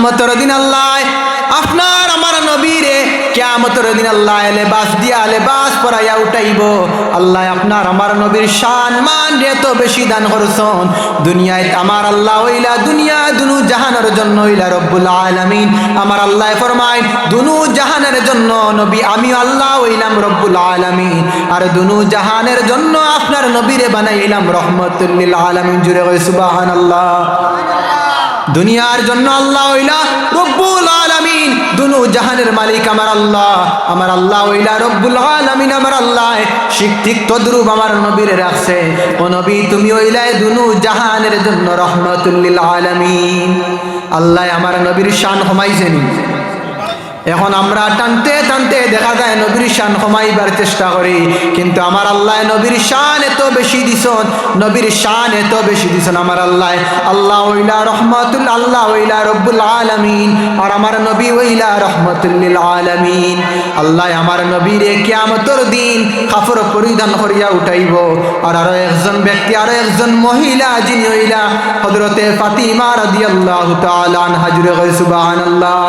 কেয়ামতর দিন আল্লাহ, আপনার আমার নবীরে কেয়ামতর দিন আল্লাহ লেবাস দিয়া লেবাস পরাইয়া উঠাইব। আল্লাহ, আপনার আমার নবীর শান মান রে তো বেশি দান করছন। দুনিয়ায় আমার আল্লাহ ওইলা দুনিয়া দুনু জাহানের জন্য ওইলা রব্বুল আলামিন। আমার আল্লাহ ফরমায় দুনু জাহানের জন্য নবী আমি আল্লাহ ওইলাম রব্বুল আলামিন। আর দুনু জাহানের জন্য আপনার নবীরে বানাইলাম রহমতুল্লিল আলামিন। জুড়ে কই সুবহানাল্লাহ। দুনিয়ার জন্য আল্লাহ ওইলা রব্বুল আলামিন। দুনু জাহানের মালিক আমার আল্লাহ। আমার আল্লাহ ওইলা রব্বুল আলামিন আমার আল্লাহ। শিক্ষিক তদ্রুপ আমার নবীরে রাখছে। ও নবী, তুমি ওইলাই দুনু জাহানের জন্য রহমতুল্লিল আলামিন। আল্লাহ আমার নবীর শান কমাইছেনি এখন আমরা টানতে টানতে দেখা যায় নবীর শান কমাইবার চেষ্টা করি। কিন্তু আমার আল্লাহ নবীর শান এত বেশি দিছন, নবীর শান এত বেশি দিছন আমার আল্লাহ। আল্লাহ ওইলা রহমতুল, আল্লাহ ওইলা রব্বুল আলামিন, আর আমার নবী ওইলা রহমতুল্লিল আলামিন। আল্লাহ আমার নবীরে কিয়ামতর দিন কাপড় পরিধান করিয়া উঠাইব। আর আরও একজন ব্যক্তি, আরও একজন মহিলা যিনি ওইলা হজরতে ফাতিমা রাদিয়াল্লাহু তাআলা আনহা জুড়ে কই সুবহানাল্লাহ।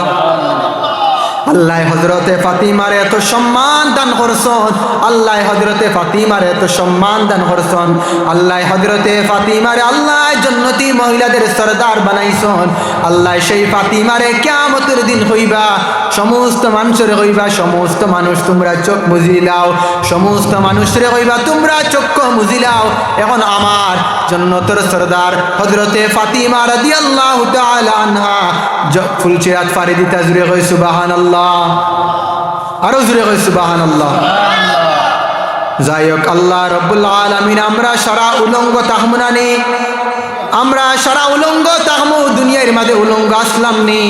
আল্লাহ হজরতে ফাতিমার এত সম্মান দান করছন। আল্লাহ হজরতে ফাতিমার এত সম্মান দান করছন। আল্লাহ হজরতে ফাতিমারে আল্লাহ জন্নতি মহিলাদের সরদার বানাইছন। আল্লাহ সেই ফাতিমারে কেমতের দিন হইবা, সমস্ত মানুষের হইবা, সমস্ত মানুষ তোমরা চোখ মুজিলাও সমস্ত মানুষের হইবা তোমরা চক্ষু মুজিলাও এখন আমার জন্নতর সরদার হজরতে ফাতিমা রাদিয়াল্লাহু তাআলা আনহা ফুলচিরাত ফারিদিতা জুড়ে কই সুবহানাল্লাহ। আরও জুড়ে কই সুবহানাল্লাহ। যাই হোক আল্লাহ রব্বুল আলমিন আমরা সারা উলঙ্গ তাহমুনানি আমরা সারা উলঙ্গ, তাহমু দুনিয়ার মাঝে উলঙ্গ আসলাম নি।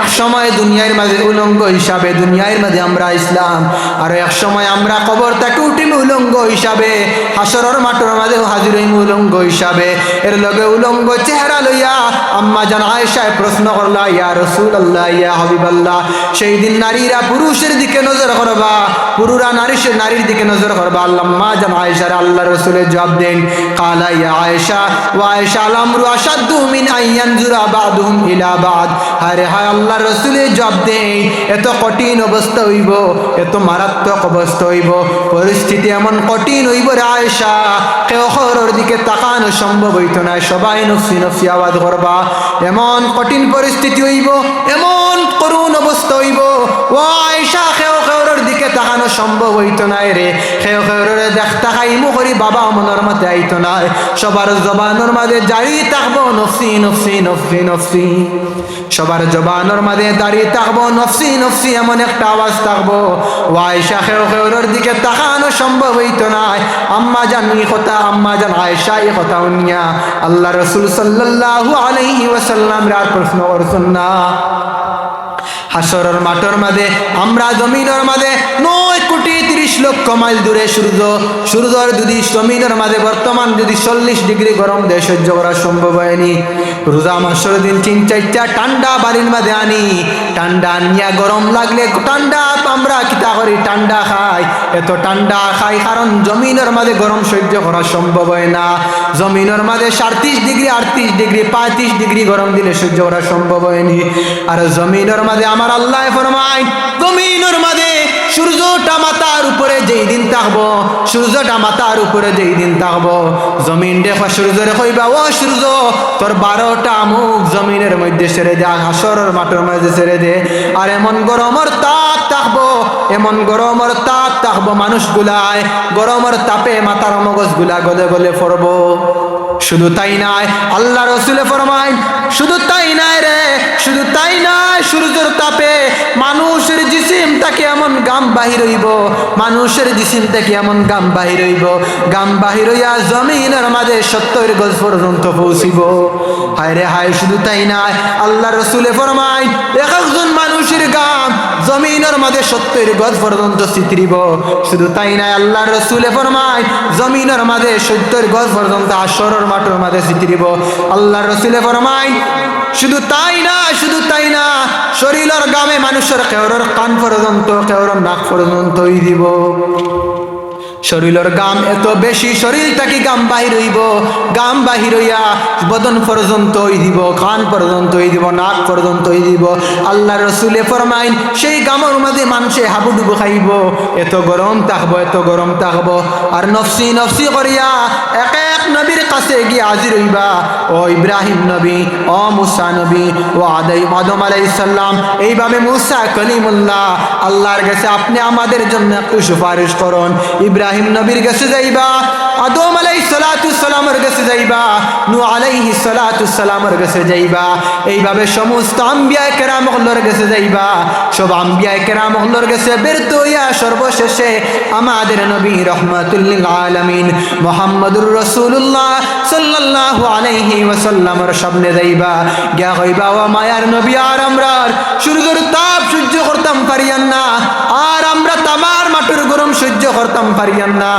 এক সময় দুনিয়ার মাঝে উলঙ্গ হিসাবে, দুনিয়ার মাঝে আমরা ইসলাম। আর এক সময় আমরা কবর তাকে উঠিম উলঙ্গ হিসাবে, হাসরর মাঠর মাঝেও হাজির হইম উলঙ্গ হিসাবে। এর লগে উলঙ্গ চেহারা লইয়া আম্মা জান আয়েশায় প্রশ্ন করলা, ইয়া রসুল আল্লাহ ইয়া হাবিব আল্লাহ সেই দিন নারীরা পুরুষের দিকে নজর করবা, পুরুরা নারীর নারীর দিকে নজর করবা। আল্লাহ জান আয়েশার আল্লাহ রসুলের জবাব দেন, কালা ইয়া আয়েশা। ও আয়েশা আলামরু আসাদ্দু মিন আইয়ান জুরা বাদুম ইলা বাদ। হারে হায় আল্লাহ রসুলের জবাব দেন এত কঠিন অবস্থা হইব, এত মারাত্মক অবস্থা হইব, পরিস্থিতি এমন কঠিন হইব রে আয়েশা, কেউ খবরের দিকে তাকানো সম্ভব হইতো না, সবাই নফসি নফসি আওয়াজ করবা। এমন কঠিন পরিস্থিতি হইব, এমন করুণ অবস্থা হইব তাকানো সম্ভব হইতো না রে। কেউ কেউরে দেখ তাকাইমু করি বাবা মনের মধ্যে আইতো না সবার জবানোর মাঝে জারি থাকব, নফসি নফসি নফসি নফসি। সবার জবানোর মাঝে দাঁড়িয়ে থাকব, নফসি নফসি, এমন একটা আওয়াজ থাকব। ও আয়েশা কেউ কেউরের দিকে তাকানো সম্ভব হইতো না আম্মা জান ই কথা, আম্মা জান আয়েশা এই কথা উনিয়া আল্লাহ রসুল সাল্লাল্লাহু আলাইহি ওয়াসাল্লাম রার প্রশ্ন করছেন না। হাসরের মাঠের মাঝে, আমরা জমিনের মাঝে নয় কোটি তিরিশ লক্ষ মাইল দূরে সূর্য। সূর্যর যদি জমিনের মাঝে বর্তমান যদি চল্লিশ ডিগ্রি গরম দেয় সহ্য করা সম্ভব হয়নি রোজা মাসের দিন তিন চারটা ঠান্ডা বাড়ির মাঝে আনি। ঠান্ডা আনিয়া গরম লাগলে ঠান্ডা আমরা কিতা করি? ঠান্ডা খাই। এত ঠান্ডা খাই কারণ জমিনের মাঝে গরম সহ্য করা সম্ভব হয় না। জমিনের মাঝে সাড়ত্রিশ ডিগ্রি, আটত্রিশ ডিগ্রি, পঁয়ত্রিশ ডিগ্রি গরম দিলে সহ্য করা সম্ভব হয়নি। আর জমিনের মাঝে আমার আল্লাহ ফরমাই জমিনের মাঝে সূর্যটা মাথার উপরে যেই দিন থাকব সূর্যটা মাথার উপরে যেই দিন থাকব জমিন দেখো, সূর্যরে কইবা ও সূর্য, তোর বারোটা মুখ জমিনের মধ্যে ছেড়ে দে হাসরের মাঠের মধ্যে ছেড়ে দে। আর এমন গরমর তাপ থাকব এমন গরমর তাপ থাকব মানুষগুলায়। গরমর তাপে মাথার মগজগুলা গলে গলে পড়ব শুধু তাই নাই, আল্লাহ রসুলে ফরমাই শুধু তাই নাই রে, শুধু তাই নাই সূর্যের তাপে মানুষের জিসিম তাকে এমন গাম বাহির হইব, মানুষের জিসিম থেকে এমন গাম বাহির হইব, গাম বাহির হইয়া জমিনের মাঝে সত্তর গজ পর্যন্ত পৌঁছিব। হায় রে, হায়, শুধু তাই নাই, আল্লাহ রসুলে ফরমাই এক একজন মানুষের গাম জমিনের মাঝে সত্যের গজ পর্যন্ত চিত্রিব শুধু তাই নাই আল্লাহ রসুলে ফরমাই জমিনের মাঝে সত্যের গজ পর্যন্ত আসরের মাঠের মাঝে চিত্রিব আল্লাহ রসুলে ফরমাই শুধু তাই না, শুধু তাই না, শরীরের গামে মানুষের কেউরের কান পর্যন্ত কেউরের নাক পর্যন্ত দিব। শরীরের গাম এত বেশি, শরীরটা কি গাম বাহির হইব? গাম বাহির হইয়া বদন পর্যন্ত হই দিব কান পর্যন্ত হই দিব, নাক পর্যন্ত হই দিব। আল্লাহ রসুলে ফরমাইন, সেই গামর মধ্যে মানুষে হাবুডুবু খাইব। এত গরম থাকব, এত গরম থাকব। আর নফসি নফসি করিয়া এক এক নবীর কাছে গিয়ে হাজির হইবা। ও ইব্রাহিম নবী, ও মুসা নবী, ও আদাই আদম আলাইসাল্লাম এইভাবে মুসা কলিমুল্লাহ, আল্লাহর কাছে আপনি আমাদের জন্য একটু সুপারিশ করুন। ইব্রাহিম নবীর কাছে যাইবা, আদম আলাই সালাতুসালামের কাছে যাইবা নু আলাইহি সালাতুসালামের কাছে যাইবা। এইভাবে সমস্ত আম্বিয়ায় কেরাম হল্লোর কাছে যাইবা। সব আম্বিয়ায় কেরাম হল্লোর কাছে বেরত হইয়া সর্বশেষে আমাদের নবী রহমাতুল্লিল আলমিন মোহাম্মদুর রসুল্লাহ সাল্লাল্লাহু আলাইহি ওয়াসাল্লামের সামনে যাইবা। গিয়া হইবা ও মায়ার নবী, আর আমরা সূর্যের তাপ সহ্য করতাম পারিয়ান না। আর আমরা তামার মাটির সহ্য করতাম পারিয়ান না,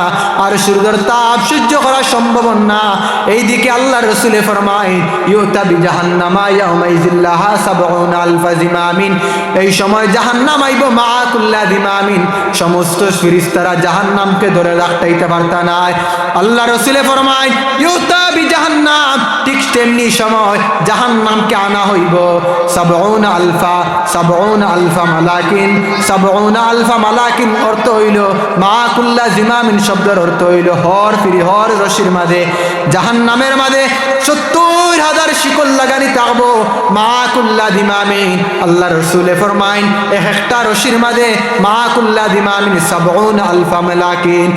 আর সূর্যের তাপ সহ্য করা সম্ভব না। এইদিকে আল্লাহ রসুলে ফরমাই ইউতা বি জাহান্নামা ইয়াউমাইজিল্লাহা সাবউনা আলফা জিমামিন এই সময় জাহান্নাম আইব মাআকুল্লা দিমামিন সমস্ত ফিরিস্তারা জাহান্নামকে ধরে রাখতেইতে পারতা নাই আল্লাহ রসুলে ফরমাই ইউতা বি জাহান্নাম ঠিক তেমনি সময় জাহান্নামকে আনা হইব। সাবউনা আলফা সাবউনা আলফা মালাকিন, সাবউনা আলফা মালাকিন অর্থ হইল মাআকুল্লা জিমামিন শব্দের অর্থ হইল হর ফিরি হর রশির মাঝে, জাহান্নামের মাঝে। সত্তর হাজার শিকল লাগানি থাকব মাকুল্লা দিমামিন আল্লাহ রসুলে ফরমাইন এক একটা রশির মাঝে মাকুল্লা দিমামিন সাবউন আলফা মেলাকিন।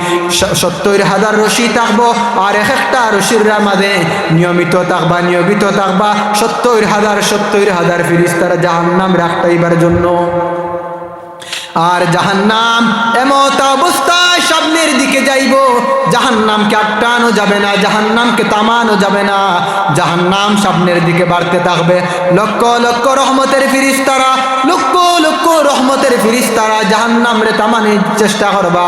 সত্তর হাজার রশি থাকব আর এক একটা রশির মাঝে নিয়মিত থাকবা নিয়মিত থাকবা সত্তর হাজার সত্তর হাজার ফিরিস্তারা জাহান্নাম রাখতাইবার জন্য। আর জাহান্নাম এমত অবস্থায় সামনের দিকে যাইব। জাহান্নামকে আটকানো যাবে না, জাহান্নামকে তামানো যাবে না। জাহান্নাম সামনের দিকে বাড়তে থাকবে। লক্ষ লক্ষ রহমতের ফিরিস্তারা, লক্ষ লক্ষ রহমতের ফিরিস্তারা জাহান্নাম রে তামানির চেষ্টা করবা।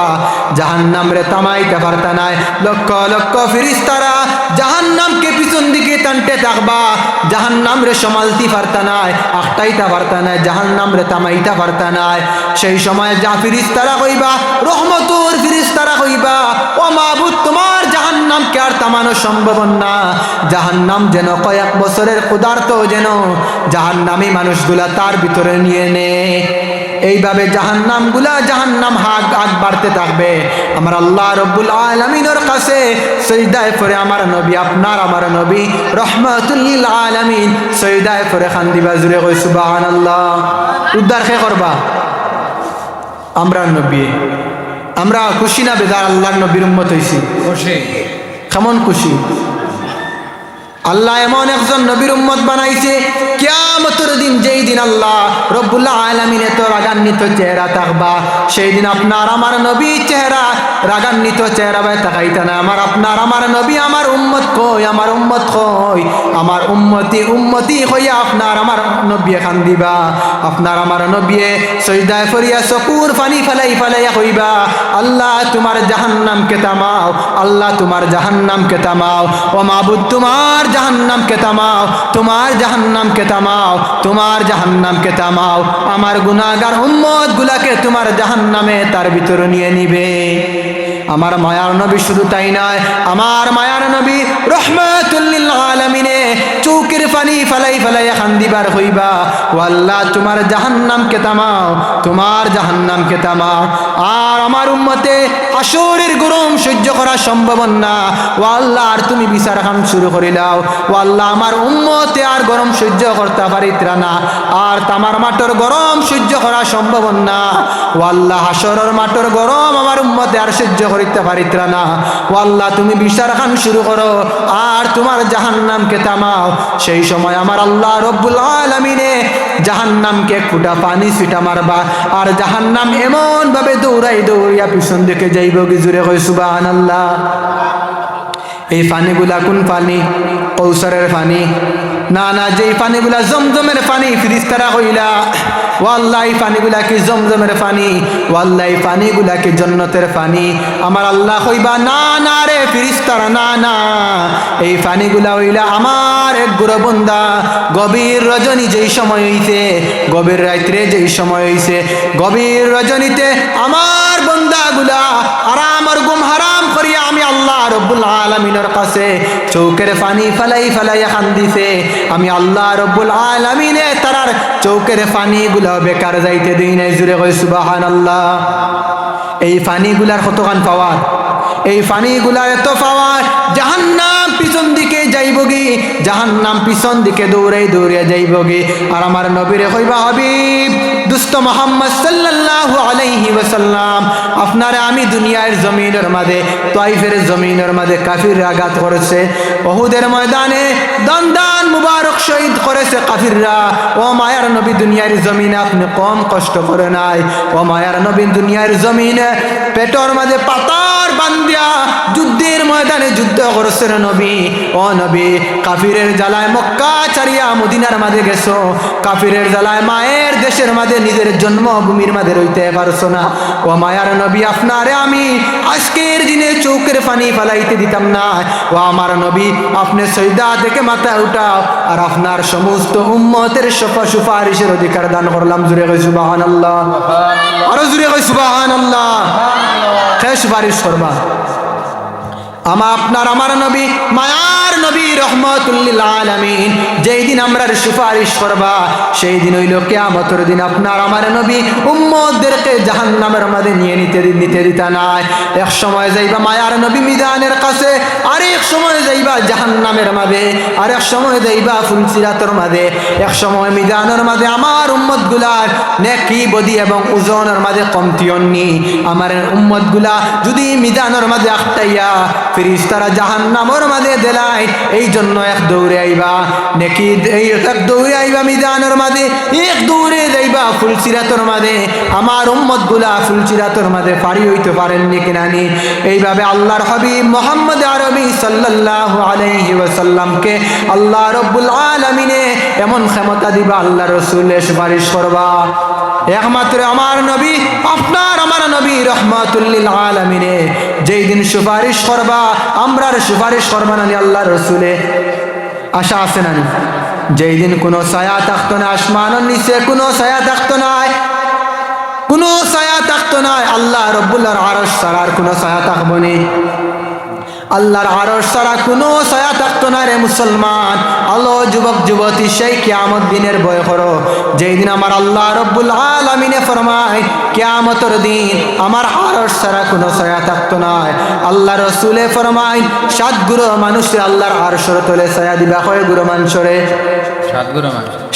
জাহান্নাম রে তামাইতে পারতা নাই। লক্ষ লক্ষ ফিরিস ফিরিস্তারা জাহান্নামকে পিছন দিকে টানতে থাকবা। জাহান্নাম রে সমালতি পারতা নাই আখটাইতে পারতা নাই জাহান্নাম রে তামাইতে পারতা নাই। সেই সময় যা ফিরিস্তারা কইবা, রহমতুর ফিরিস্তারা কইবা ও মাহবুদ তোমার জাহান্নামকে আর তামানো সম্ভব না। জাহান্নাম যেন কয়েক বছরের ক্ষুধার্ত যেন জাহান্নামী মানুষগুলা তার ভিতরে নিয়ে নে। এইভাবে জাহান্নামগুলা জাহান্নাম হাক আগ বাড়তে থাকবে। আমার আল্লাহ রব্বুল আলমিনের কাছে সৈদায় ফরে আমার নবী, আপনার আমার নবী, রহমতুল্লিল আলমিন সৈদায় ফরে খান্দিবা জুড়ে কই সুবাহ আল্লাহ উদ্ধার খে করবা? আমরা নবী। আমরা খুশি না বেদার আল্লাহর নবীর উম্মত হয়েছি খুশি। কেমন খুশি? আল্লাহ এমন একজন নবীর উম্মত বানাইছে, কিয়ামতের দিন যেই দিন আল্লাহ রব্বুল্লাহ আলমিন এত রাগান্বিত চেহারা থাকবা, সেই দিন আপনার আমার নবী চেহারা রাগান্বিত চেহারা বাই তাকাইতে না। আমার আপনার আমার নবী, আমার উম্মত কই? আমার উম্মত কই? আমার উম্মতি উম্মতি হইয়া আপনার আমার নবী খান দিবা। আপনার আমার নবী সৈদায় ফরিয়া চকুর ফানি ফেলাই ফেলাইয়া কইবা আল্লাহ তোমার জাহান্নামকে তামাও আল্লাহ তোমার জাহান্নাম তামাও ও মাবুদ তোমার জাহান্নামকে তামাও তোমার জাহান্নামকে তামাও তোমার জাহান্নামকে তামাও আমার গুনাগার উম্মত গুলাকে তোমার জাহান্নামে তার ভিতর নিয়ে নিবে। আমার মায়ার নবী শুধু তাই নয়, আমার মায়ার নবী রহমাতুল্লিল আলমিনে চৌকের পানি ফালাই ফালাই খান দিবার হইবা। ও আল্লাহ তোমার জাহান্নামকে তামাও তোমার জাহান্নামকে তামাও আর আমার উম্মতে আসরের গরম সহ্য করা সম্ভব না। ও আল্লাহ আর তুমি বিচার খান শুরু করিলাও ও আল্লাহ আমার উম্মতে আর গরম সহ্য করতে পারিত্রা না। আর তামার মাটর গরম সহ্য করা সম্ভব না। ও আল্লাহ হাসরের মাটর গরম আমার উম্মতে আর সহ্য করিতে পারিত্রা না। ও আল্লাহ তুমি বিচার খান শুরু করো। আর তোমার জাহান্নামকে থামাও সেই সময় আমার আল্লাহ রব্বুল আলমিনে জাহান্নামকে নামকে ফুটা পানি ছিটা মারবা, আর জাহান্নাম এমন ভাবে দৌড়াই দৌড়িয়া পিছন দিকে যাইব কি জুড়ে কই সুবাহান আল্লাহ এই পানিগুলা কোন পানি? কৌসরের পানি। না না, যেই পানিগুলা জমজমের পানি, ফিরিস্তারা হইলা ওয়াল্লাহ এই পানিগুলা কি জমজমের পানি? ওয়াল্লাহ পানিগুলা কি জন্নতের পানি? আমার আল্লাহ হইবা না না রে ফিরিস্তারা, না না, এই পানিগুলা হইলা আমার এক গুরু বন্দা, গভীর রজনী যেই সময় হইছে, গভীর রাত্রে যেই সময় হইছে, গভীর রজনীতে আমার বন্দাগুলা আরাম আমার গুম রব্বুল আলমিনের কাছে চৌকের পানি ফেলাই ফেলাই দিছে। আমি আল্লাহ রব্বুল আলমিনে তারার চৌকের পানিগুলো বেকার যাইতে দিই নাই। জুড়ে কই সুবাহান আল্লাহ এই পানিগুলার কতখান পাওয়ার? এই পানিগুলার এত পাওয়ার। জাহান্নাম পিছন দিকে যাইব গি জাহান্নাম পিছন দিকে দৌড়ে দৌড়ে যাইব গি আর আমার নবীরে হইবা হাবিব দুস্থ মোহাম্মদ সাল্লাল্লাহু আলাইহি ওয়াসাল্লাম, আপনারা আমি দুনিয়ার জমিনের মাঝে, তাইফের জমিনের মাঝে কাফির আঘাত করেছে। ওহুদের ময়দানে দান দান মুবারক শহীদ করেছে কাফিররা। ও মায়ার নবী, দুনিয়ার জমিনে আপনি কম কষ্ট করে নাই। ও মায়ার নবী, দুনিয়ার জমিনে পেটর মাঝে পাতার বান্দিয়া যুদ্ধের ময়দানে যুদ্ধ করেছেন নবী। ও নবী কাফিরের জ্বালায় মক্কা চারিয়া মদিনার মাঝে গেছো। কাফিরের জ্বালায় মায়ের দেশের মাঝে নিজের জন্মভূমির মাঝে রইতে পারছ না। ও মায়ার নবী আপনারে আমি আজকের দিনে চৌকের পানি ফালাইতে দিতাম না। ও আমার নবী আপনি সৈদা থেকে মাথায় উঠাও। আর আপনার সমস্ত উম্মতের সফা সুপারিশের অধিকার দান করলাম। জুড়ে গেছি সুবাহান আল্লাহ আরও জুড়ে গেছি সুবাহান আল্লাহ সুপারিশ করবা। আমা আপনার, আমার নবী, মায়ার নবী রহমতুল্লিল আলমিন। যেই দিন আমরা সুপারিশ করবা, সেই দিন হইল কেয়ামতর দিন আপনার, আমার নবী উম্মদদেরকে জাহান নামের মাঝে নিয়ে নিতে নিতে দিতা নাই। এক সময় যাইবা মায়ার নবী মিদানের কাছে, আরেক সময় যাইবা জাহান নামের মাঝে আর এক সময় যাইবা ফুলসিরাতর মাঝে এক সময় মিদানের মাঝে আমার উম্মতগুলার নেকি, বদি এবং ওজনের মাঝে কমতি অন্নি আমার উম্মতগুলা যদি মিদানের মাঝে ফিরিস্তারা জাহান নামর মাঝে দেলাই এই জন্য এক দৌড়ে আইবা, নেকি এই এক দৌড়ে আইবা মিদানের মাঝে, এক দৌড়ে যাইবা ফুলসিরাতর মাঝে। আমার উম্মতগুলা ফুলসিরাতর মাঝে পারি হইতে পারেননি কিনানি এইভাবে আল্লাহর হাবিব মোহাম্মদ আরবি সাল্লাল্লাহু আলাইহি ওয়াসাল্লামকে আল্লাহ রব্বুল আলামিনে এমন ক্ষমতা দিবা, আল্লাহ রসুলের সুপারিশ করবা। একমাত্র আমার নবী, আপনার আমার নবী রহমাতুল্লিল আলমিনে। যেই দিন সুপারিশ করবা, আমরার সুপারিশ করবা নানি আল্লাহ রসুলে। আশা আছে নানি যেই দিন কোনো ছায়া থাকতো না, আসমানের নিচে কোনো ছায়া থাকতো নাই কোনো ছায়া থাকতো নাই আল্লাহ রব্বুল্লাহর আরস ছাড়ার কোনো ছায়া থাকব নি। আল্লাহর আরও সারা কোনো সয়া থাকতো না রে মুসলমান। আলো যুবক, যুবতী, সেই কেয়ামত দিনের ভয় করো যেই দিন আমার আল্লাহ রব্বুল আলমিনে ফরমায়, কেয়ামতর দিন আমার আরও সারা কোনো সয়া থাকতো না। আল্লাহ রসুলে ফরমায়, সাত গুরু মানুষের আল্লাহর আরসর তোলে সয়া দিবা হয় গুরু মানুষরে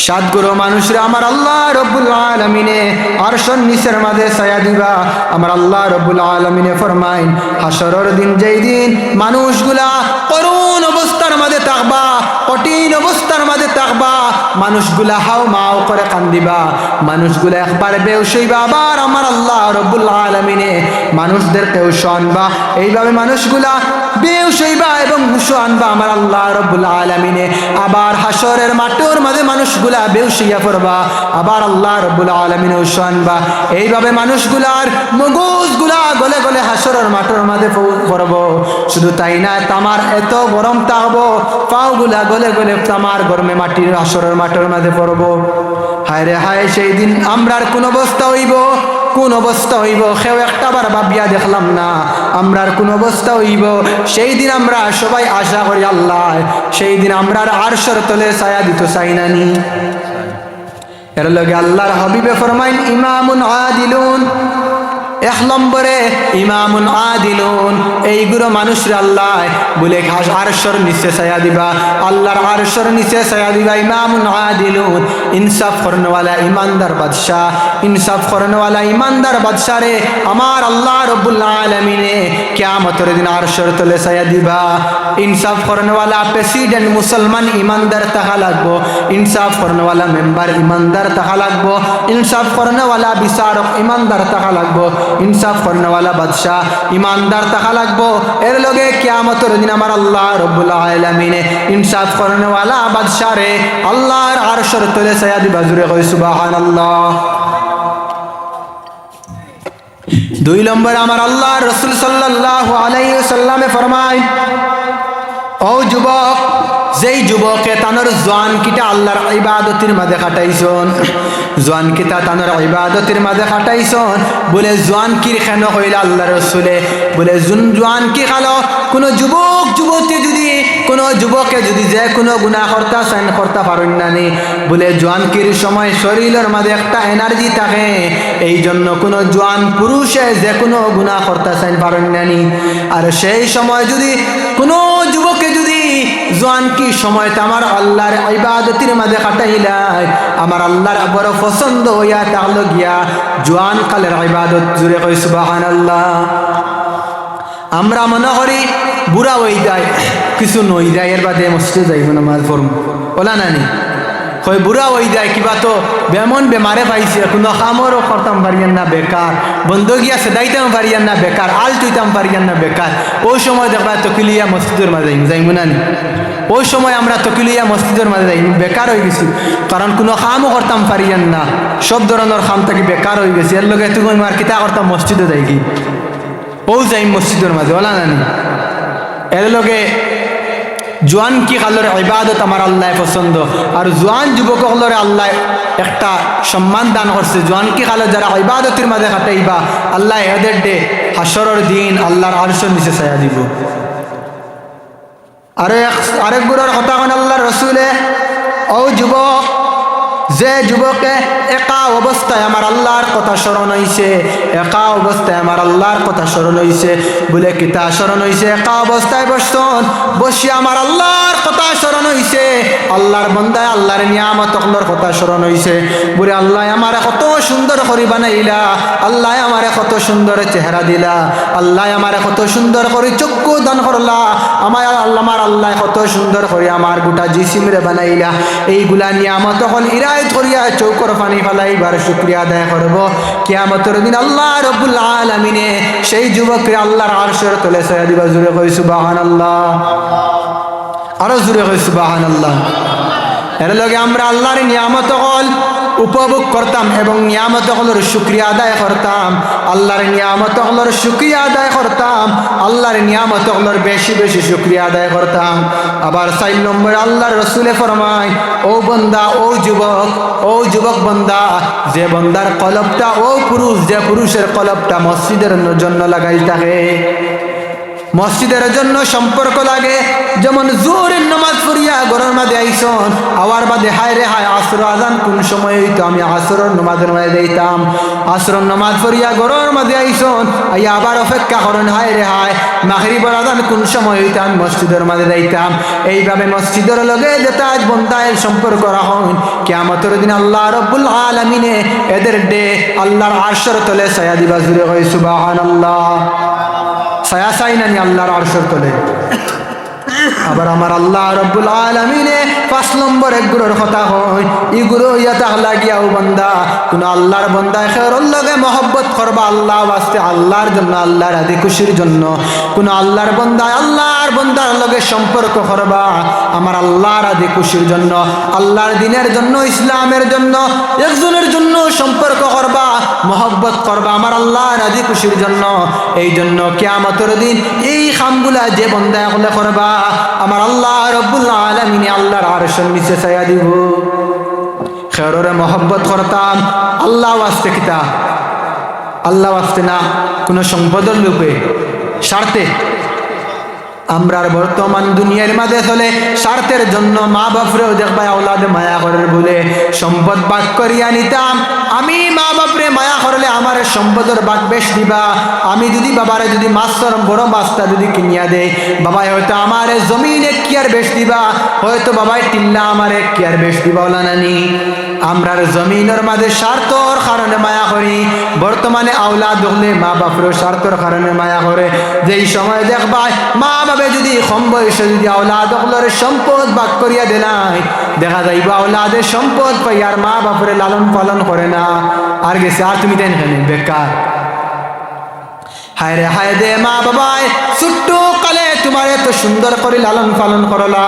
সাত মানুষরা আমার আল্লাহ রব্বুল আলমিনে আরশন নিচের মাঝে দিবা। আমার আল্লাহ রব্বুল আলমিনে ফরমাইন হাসরর দিন যেই দিন মানুষগুলা করুণ অবস্থার মাঝে থাকবা, কঠিন অবস্থার মাঝে থাকবা, মানুষগুলা হাও মাও করে কান্দিবা। মানুষগুলা একবার বেউসইবা আবার আমার আল্লাহ রব্বুল আলমিনে মানুষদের কেউস আনবা এইভাবে মানুষগুলা বেউসইবা এবং হুসো আনবা আমার আল্লাহ রব্বুল আলমিনে। আবার হাসরের মাটোর মাঝে মানুষগুলা বেউসইয়া পড়বা, আবার আল্লাহ রব্বুল আলমিনে হুসো আনবা। এইভাবে মানুষগুলার মগজগুলা গলে গলে হাসরের মাটোর মাঝে পড়ব। শুধু তাই না, তামার এত গরম থাকব পাওগুলা গলে গলে তামার গরমে মাটির হাসরের মাটোর মাঝে পড়ব। হায় রে হায় সেই দিন আমরার কোন অবস্থা হইব? কোন অবস্থা হইব? সেও একটাবার ভাবিয়া দেখলাম না। আমরার কোন অবস্থা হইব? সেই দিন আমরা সবাই আশা করি আল্লাহ। সেই দিন আমরার আরশর তলে ছায়া দিত চাই নানি এর লগে আল্লাহর হবিবে ফরমাইন, ইমামুন আদিলুন। এক নম্বরে ইমামুন আদিলুন। এইগুলো মানুষরা আল্লাহ বলে ঘাস আরশর নিচে ছায়া দিবা। আল্লাহর আরশর নিচে ছায়া দিবা ইমামুন আদিলুন। ইনসাফ করনেওয়ালা ইমানদার বাদশাহ, ইনসাফ করনেওয়ালা ইমানদার বাদশাহ রে, আমার আল্লাহ রব্বুল আলমিনে কেয়ামতের দিন আরশর তলে ছায়া দিবা। ইনসাফ করনেওয়ালা প্রেসিডেন্ট মুসলমান ইমানদার তাহা লাগবো। ইনসাফ করনেওয়ালা মেম্বার ইমানদার তাহা লাগবো। ইনসাফ করনেওয়ালা বিচারক ইমানদার তাহা লাগবো। ইনসাফ করনেওয়ালা বাদশাহ। ইমানদার তাহা লাগবো। এর লগে কিয়ামতের দিন আমার আল্লাহ রব্বুল আলামিনে ইনসাফ করনেওয়ালা বাদশাহ রে আল্লাহর আরশের তলে ছায়া দিবা জুড়ে কই সুবহানাল্লাহ। দুই নম্বর আমার আল্লাহ রসুল সাল্লাহ আলাইসাল্লামে ফরমায়, ও যুবক, যেই যুবকে তানোর জোয়ান কিটা আল্লাহর ইবাদতির মাঝে কাটাইছন জোয়ান কিতা তানোর ইবাদতের মাঝে খাটাইছন? বলে, জোয়ান কির খেন? হইল আল্লাহ রসুলে। বলে, জুন, জোয়ান কি খালো? কোনো যুবক, যুবতী যদি, কোনো যুবকে যদি যে কোনো গুণা কর্তা, সাইন করতে পারেন না নি। বলে জোয়ানকির সময় শরীরের মাঝে একটা এনার্জি থাকে এই জন্য কোনো জোয়ান পুরুষে যে কোনো গুণা কর্তা সাইন পারেন না নি। আর সেই সময় যদি কোনো যুবকে যদি জোয়ান কি সময় আমার আল্লাহর ইবাদতির মাঝে কাটাইলাই আমার আল্লাহর বড় পছন্দ হইয়া তাহলে গিয়া জোয়ান কালের ইবাদত জুড়ে কই সুবাহান আল্লাহ আমরা মনে করি বুড়া হই যায় কিছু নই যায় এর বাদে মসজিদে যাইব, নামাজ পড়ব। ওলা নানি? হয় বুড়া হয়ে যায় কিবা তো বেমন বেমারে পাইছে। কোনো কামরও করতাম পারিয়ান না বেকার বন্ধ গিয়া সেদাইতাম পারিয়ান না বেকার আল তুইতাম পারিয়ান না বেকার ওই সময় দেখবা তকিলিয়া মসজিদের মাঝে যাইম নানি ওই সময় আমরা তকিলিয়া মসজিদের মাঝে যাইম। বেকার হয়ে গেছি। কারণ কোনো কামও করতাম পারিয়ান না। সব ধরনের কাম থাকি বেকার হয়ে গেছি। এর লগে তুমি আর কিতা করতাম মসজিদে যাই কি ও যাই মসজিদের মাঝে ওলা নানি এর লগে জোয়ান কি কালোর ইবাদত আমার আল্লাহ পছন্দ? আর জোয়ান যুবক হলরে আল্লাহ একটা সম্মান দান করছে জোয়ান কি কালো যারা ইবাদতের মাঝে হাঁটাইবা আল্লাহ এদের ডে হাসরের দিন আল্লাহর আরশর নিচে ছায়া দিব আরে আরেক গুড়ার কথা মানে আল্লাহর রসুলে ও যুবক যে যুবকে একা অবস্থায় আমার আল্লাহর কথা স্মরণ হইছে, একা অবস্থায় আমার আল্লাহর কথা স্মরণ হইছে, বলে কিতা স্মরণ হইছে? একা অবস্থায় বসতন বসি আমার আল্লাহর কথা স্মরণ হইছে, আল্লাহর বন্দায় আল্লাহর নিয়ামত অকলর কথা স্মরণ হইছে, বলে আল্লাহ আমার কত সুন্দর করি বানাইলা, আল্লাহ আমার কত সুন্দর চেহারা দিলা, আল্লাহ আমার কত সুন্দর করে চক্ষু দান করলা আমার আল্লাহ আমার আল্লাহ কত সুন্দর করে আমার গোটা জিসিমরে বানাইলা, এইগুলা নিয়ামত হল ইরায়ত করিয়া চৌকর পানি ফালাইবার শুক্রিয়া আদায় করব। কিয়ামতের দিন আল্লাহ রব্বুল আলমিনে সেই যুবকরে আল্লাহর আরশের তলে সয়া দিবা। জুড়ে কই সুবাহান আল্লাহ আরও জুড়ে কই সুবাহান আল্লাহ এর লগে আমরা আল্লাহর নিয়ামত হল উপভোগ করতাম এবং নিয়ামত হলর শুক্রিয়া আদায় করতাম। আল্লাহর নিয়ামত হলর শুক্রিয়া আদায় করতাম। আল্লাহর নিয়ামত হলর বেশি বেশি শুক্রিয়া আদায় করতাম। আবার চার নম্বর আল্লাহর রসুলে ফরমায়, ও বন্দা, ও যুবক ও যুবক বন্দা, যে বন্দার কলবটা ও পুরুষ, যে পুরুষের কলবটা মসজিদের জন্য লাগাই থাকে মসজিদের জন্য সম্পর্ক লাগে। যেমন জোরের নমাজ পড়িয়া গরর মাঝে আইসন, আওয়ার বাদে হায় রে হায় আসর আজান কোন সময় হইতো আমি আসরের নমাজের মাঝে দিতাম আসরের নমাজ পড়িয়া গরর মাঝে আইসন, আইয়া আবার অপেক্ষা করেন, হায় রে হায় মাহরিবর আজান কোন সময় হইতো আমি মসজিদের মাঝে দিতাম এইভাবে মসজিদের লগে যেটা আজ বন্দায়ের সম্পর্ক রাখুন কেমতর দিন আল্লাহ রব্বুল আলমিনে এদের ডে আল্লাহর আশর তলে সায়া দিবা জুড়ে হয় সুবাহ আল্লাহ ছায়া চাই নানি আল্লাহর আরশের তলে আবার আমার আল্লাহ রব্বুল আলমিনে পাঁচ নম্বর এক গুরুর কথা হয় ই গুরু, ইয়া তাহলা গিয়াও বন্দা, কোন আল্লাহর বন্দা খেরর লগে মহব্বত করবা আল্লাহ বাস্তে, আল্লাহর জন্য, আল্লাহর আদি খুশির জন্য। কোন আল্লাহর বন্দা আল্লাহর বন্দার লগে সম্পর্ক করবা, আমার আল্লাহর আদি খুশির জন্য, আল্লাহর দিনের জন্য, ইসলামের জন্য, একজনের জন্য সম্পর্ক করবা, মহব্বত করবা, আমার আল্লাহর আদি খুশির জন্য। এই জন্য কেয়ামতের দিন এই খামগুলা যে বন্দা করবা, আমার আল্লাহ রব্বুল্লাহ আলমিনে আল্লাহর আরশের নিচে ছায়া দিব। খেররে মহব্বত করতাম। আল্লাহ আসতে কিতা? আল্লাহ আসতে না, কোনো সম্পদের লোপে। স্বার্থে আমরার বর্তমান দুনিয়ার মাঝে চলে, স্বার্থের জন্য মা বাপরেও দেখবা আওলাদে মায়া করার বলে সম্পদ বাক করিয়া নিতাম। আমি মা বাপরে মায়া করলে আমার সম্পদের বাক বেশ দিবা। আমি যদি বাবারে যদি মাছর বড় মাছটা যদি কিনিয়া দেয় বাবাই হয়তো আমার জমিনে কি আর বেশ দিবা। হয়তো বাবাই টিল্লা আমার কি আর বেশ দিবা ওলা নানি আমরার জমিনের মাঝে স্বার্থর কারণে মায়া করি। বর্তমানে আওলাদ হলে মা বাপরেও স্বার্থর কারণে মায়া করে। যেই সময় দেখবাই মা বাবা যদি কম বয়সে যদি আওলাদ হলের সম্পদ বাক করিয়া দিলাই দেখা যাইব আওলাদের সম্পদ পাই আর মা বাপরে লালন পালন করে না। আর গেছে, আর তুমি দেন বেকার। হায় রে হায় দে মা বাবায় ছোট্ট কালে তোমারে এত সুন্দর করে লালন পালন করলা,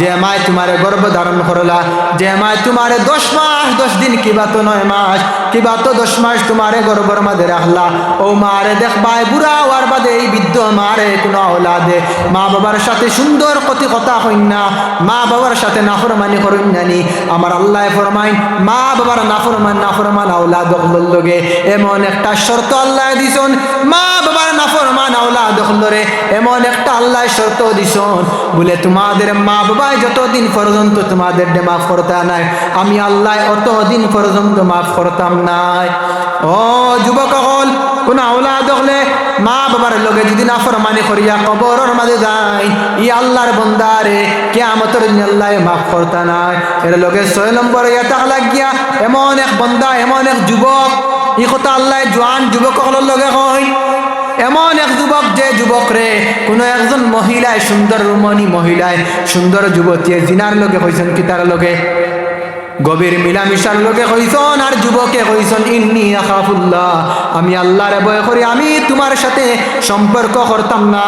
যে মায় তোমারে গর্ভ ধারণ করলা, যে মায় তোমারে দশ মাস, দশ দিন কিবা তো নয় মাস কিবা তো দশ মাস তোমারে গর্ভর মাঝে রাখলা। ও মারে দেখবাই বুড়া হওয়ার বাদে এই বৃদ্ধ মারে কোনো ওলাদে মা বাবার সাথে সুন্দর কতি কথা হইন না, মা বাবার সাথে নাফরমানি করুন জানি আমার আল্লাহ ফরমাইন, মা বাবার নাফরমান নাফরমান আওলাদ লগে। এমন একটা শর্ত আল্লাহ দিছন, মা বাবার নাফরমান আওলাদ হলরে এমন একটা আল্লাহ শর্ত দিছন বলে, তোমাদের মা বাবাই যতদিন পর্যন্ত তোমাদের মাফ করতে নাই, আমি আল্লাহ অতদিন পর্যন্ত মাফ করতাম নাই। ও যুবক হল কোন আওলাদ হলে মা বাবার লগে যদি না ফরমানি করিয়া কবরের মাঝে যায়, ই আল্লাহর বন্দারে কে আমতর আল্লাহ মাফ করতা নাই। এর লগে ছয় নম্বর এটা লাগিয়া এমন এক বন্দা, এমন এক যুবক, ই কথা আল্লাহ জোয়ান যুবক লগে হয় এমন এক যুবক যে যুবক রে কোনো একজন মহিলায় সুন্দর রমণী মহিলায় সুন্দর যুবতী জিনার লগে কইছেন কি তার লগে? গভীর মিলামিশার লোকে কইসন আর যুবকে কইসন, ইন্নি আখাফুল্লাহ, আমি আল্লাহর ভয় করি, আমি তোমার সাথে সম্পর্ক করতাম না।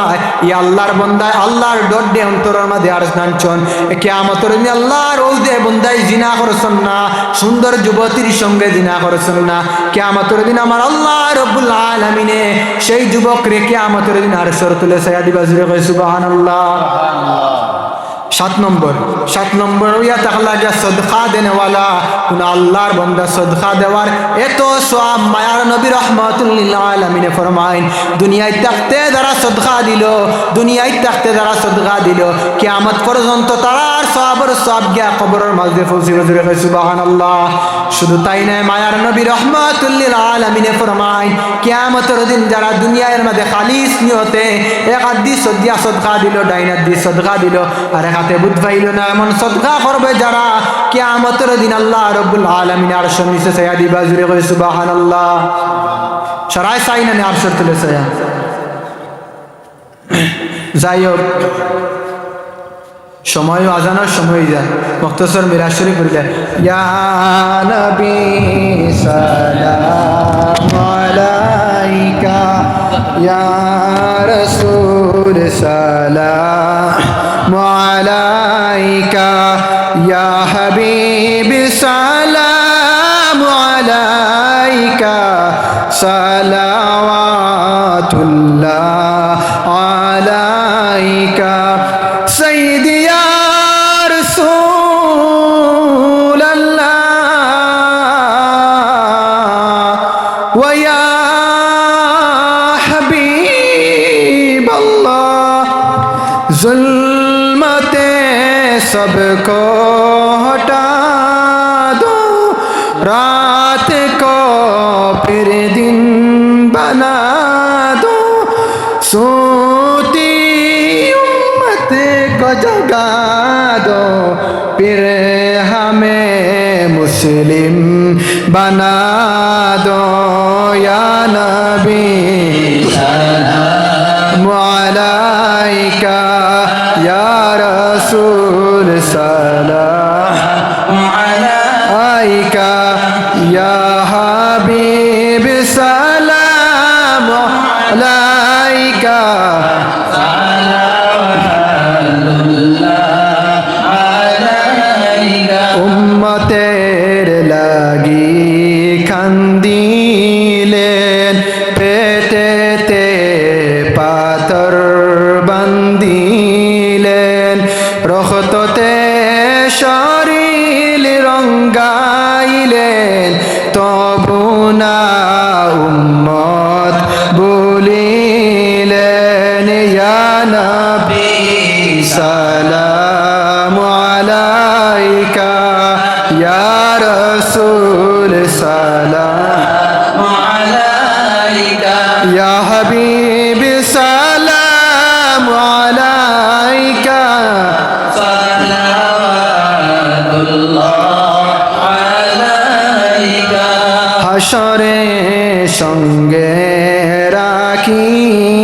ই আল্লাহর বন্দায়, আল্লাহর দে অন্তরের মাঝে আর স্নানছন কেয়ামতর আল্লাহর ও দে বন্দায় জিনা করছন না, সুন্দর যুবতীর সঙ্গে জিনা করছন না। কেয়ামতর দিন আমার আল্লাহ রব্বুল আলামিনে সেই যুবক রে কেয়ামতর দিন আর সর তুলে সায়া দিবা। জুড়ে কই সুবহানাল্লাহ। সাত নম্বর সাত নম্বর ইয়া তাহলা যা সদখা দেনেওয়ালা কোন আল্লাহর বন্দা সদখা দেওয়ার এত সব মায়ার নবী রহমতুল্লাহ আলমিনে ফরমাইন দুনিয়ায় থাকতে যারা সদখা দিল, দুনিয়ায় থাকতে যারা সদখা দিল, কিয়ামত পর্যন্ত তারার সবর সব গিয়া কবরের মাঝে ফসি বজরে সুবাহান আল্লাহ শুধু তাই নয়, মায়ার নবী রহমতুল্লাহ আলমিনে ফরমাইন কিয়ামতের দিন যারা দুনিয়ার মধ্যে খালিস নিয়তে, এক আদি সদিয়া সদখা দিল ডাইনার দি সদখা দিল, আর এক হাতে বুধ পাইল না, এমন সদকা করবে যারা কিয়ামতের দিন আল্লাহ রব্বুল আলমিন আর সন্নিসে সৈয়াদি বাজুরে কই সুবাহান আল্লাহ সরাই সাই না আরশর তুলে সয়া যাই হোক সময় আজানোর সময় যায়। মুক্তসর মিরাশরী করিলেন ইয়া নবী সালাম আলাইকা, ইয়া রাসূল সালাম। আলাইকা ইয়া হাবিব সালাম আলাইকা সালাওয়াতুল্লাহ আলাইকা रात को फिर दिन बना दो सोती उम्मत को जगा दो फिर हमें मुस्लिम बना या হাসরে সঙ্গে রাখিও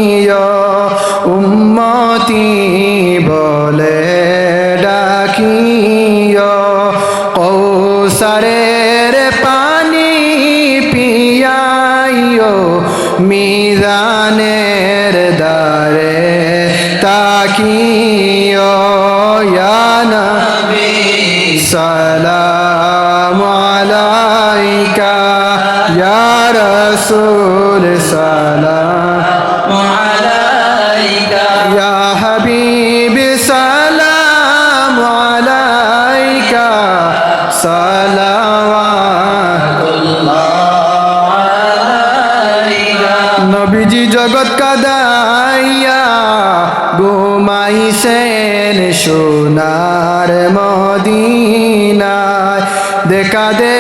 রাসূল সালাম আলাইকা। ইয়া হাবিবি সালাম আলাইকা সালাম। নবীজি জগৎ কাদাইয়া ঘুমাইছেন সোনার মদিনায়। দেখা দে